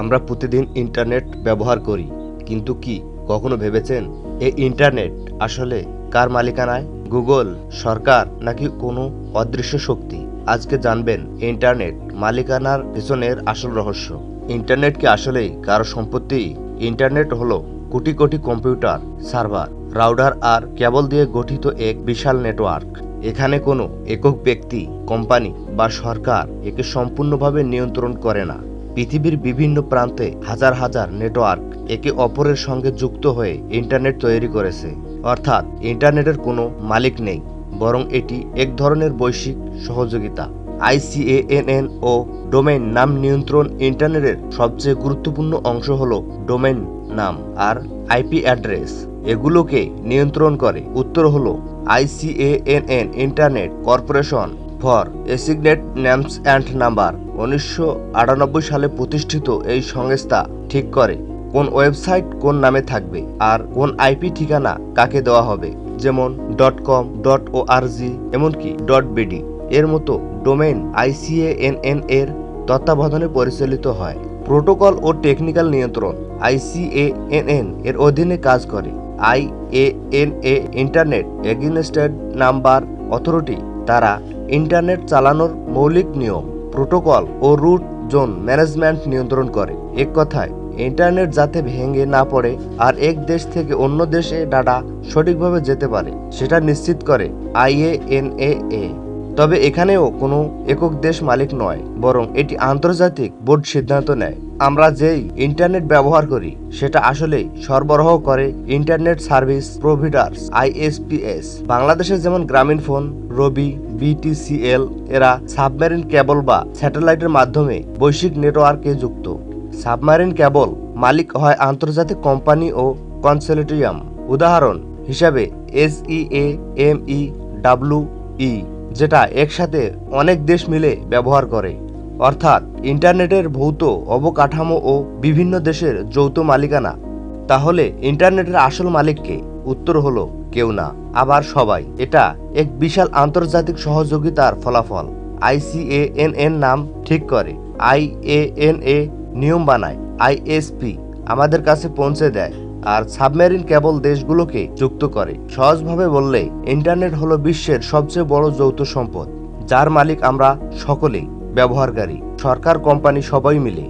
আমরা প্রতিদিন ইন্টারনেট ব্যবহার করি, কিন্তু কি কখনো ভেবেছেন এই ইন্টারনেট আসলে কার মালিকানায়? গুগল সরকার নাকি কোনো অদৃশ্য শক্তি? আজকে জানবেন ইন্টারনেট মালিকানার পেছনের আসল রহস্য। ইন্টারনেট কি আসলেই কারও সম্পত্তি? ইন্টারনেট হলো কোটি কোটি কম্পিউটার সার্ভার রাউডার আর কেবল দিয়ে গঠিত এক বিশাল নেটওয়ার্ক এখানে কোনো একক ব্যক্তি কোম্পানি বা সরকার একে সম্পূর্ণভাবে নিয়ন্ত্রণ করে না। পৃথিবীর বিভিন্ন প্রান্তে হাজার হাজার নেটওয়ার্ক একে অপরের সঙ্গে যুক্ত হয়ে ইন্টারনেট তৈরি করেছে। অর্থাৎ ইন্টারনেটের কোনো মালিক নেই, বরং এটি এক ধরনের বৈশ্বিক সহযোগিতা। আইসিএএনএন ও ডোমেইন নাম নিয়ন্ত্রণ ইন্টারনেটের সবচেয়ে গুরুত্বপূর্ণ অংশ হল ডোমেইন নাম আর আইপি অ্যাড্রেস। এগুলোকে নিয়ন্ত্রণ করে। উত্তর হলো ICANN internet corporation for assigned names and number. উনিশশো আটানব্বই সালে প্রতিষ্ঠিত এই সংস্থা ঠিক করে কোন ওয়েবসাইট কোন নামে থাকবে আর কোন আইপি ঠিকানা কাকে দেওয়া হবে, যেমন. ডট কম ডট ও আরজি এমনকি ডট বিডি এর মতো ডোমেইন আইসিএএনএন এর তত্ত্বাবধানে পরিচালিত হয়। প্রোটোকল ও টেকনিক্যাল নিয়ন্ত্রণ আইসিএএনএন এর অধীনে কাজ করে। IANA internet assigned number authority. তারা ইন্টারনেট চালানোর মৌলিক নিয়ম প্রোটোকল ও রুট জোন ম্যানেজমেন্ট নিয়ন্ত্রণ করে। এক কথায়, ইন্টারনেট যাতে ভেঙে না পড়ে আর এক দেশ থেকে অন্য দেশে ডাটা সঠিকভাবে যেতে পারে, সেটা নিশ্চিত করে আইএএনএ তবে এখানেও কোনো একক দেশ মালিক নয়, বরং এটি আন্তর্জাতিক বোর্ড সিদ্ধান্ত নেয়। আমরা যেই ইন্টারনেট ব্যবহার করি, সেটা আসলেই সরবরাহ করে ইন্টারনেট সার্ভিস প্রোভিডার্স আইএসপিএস। বাংলাদেশে যেমন গ্রামীণ ফোন, রবি বিটিসিএল এরা সাবমেরিন কেবল বা স্যাটেলাইটের মাধ্যমে বৈশ্বিক নেটওয়ার্কে যুক্ত। সাবমারিন কেবল মালিক হয় আন্তর্জাতিক কোম্পানি ও কনসোলিটিয়াম। উদাহরণ হিসাবে S E M E W E, যেটা একসাথে অনেক দেশ মিলে ব্যবহার করে। অর্থাৎ ইন্টারনেটের ভৌত অবকাঠামো ও বিভিন্ন দেশের যৌথ মালিকানা। তাহলে ইন্টারনেটের আসল মালিককে উত্তর হলো, কেউ না, আবার সবাই। এটা এক বিশাল আন্তর্জাতিক সহযোগিতার ফলাফল। আইসিএএনএন নাম ঠিক করে। আই আইএএনএ নিয়ম বানায়। আইএসপি আমাদের কাছে পৌঁছে দেয় আর সাবমেরিন কেবল দেশগুলোকে যুক্ত করে। সহজভাবে বললে, ইন্টারনেট হলো বিশ্বের সবচেয়ে বড় যৌথ সম্পদ, যার মালিক আমরা সকলেই, ব্যবহারকারী, সরকার, কোম্পানি, সবাই মিলে।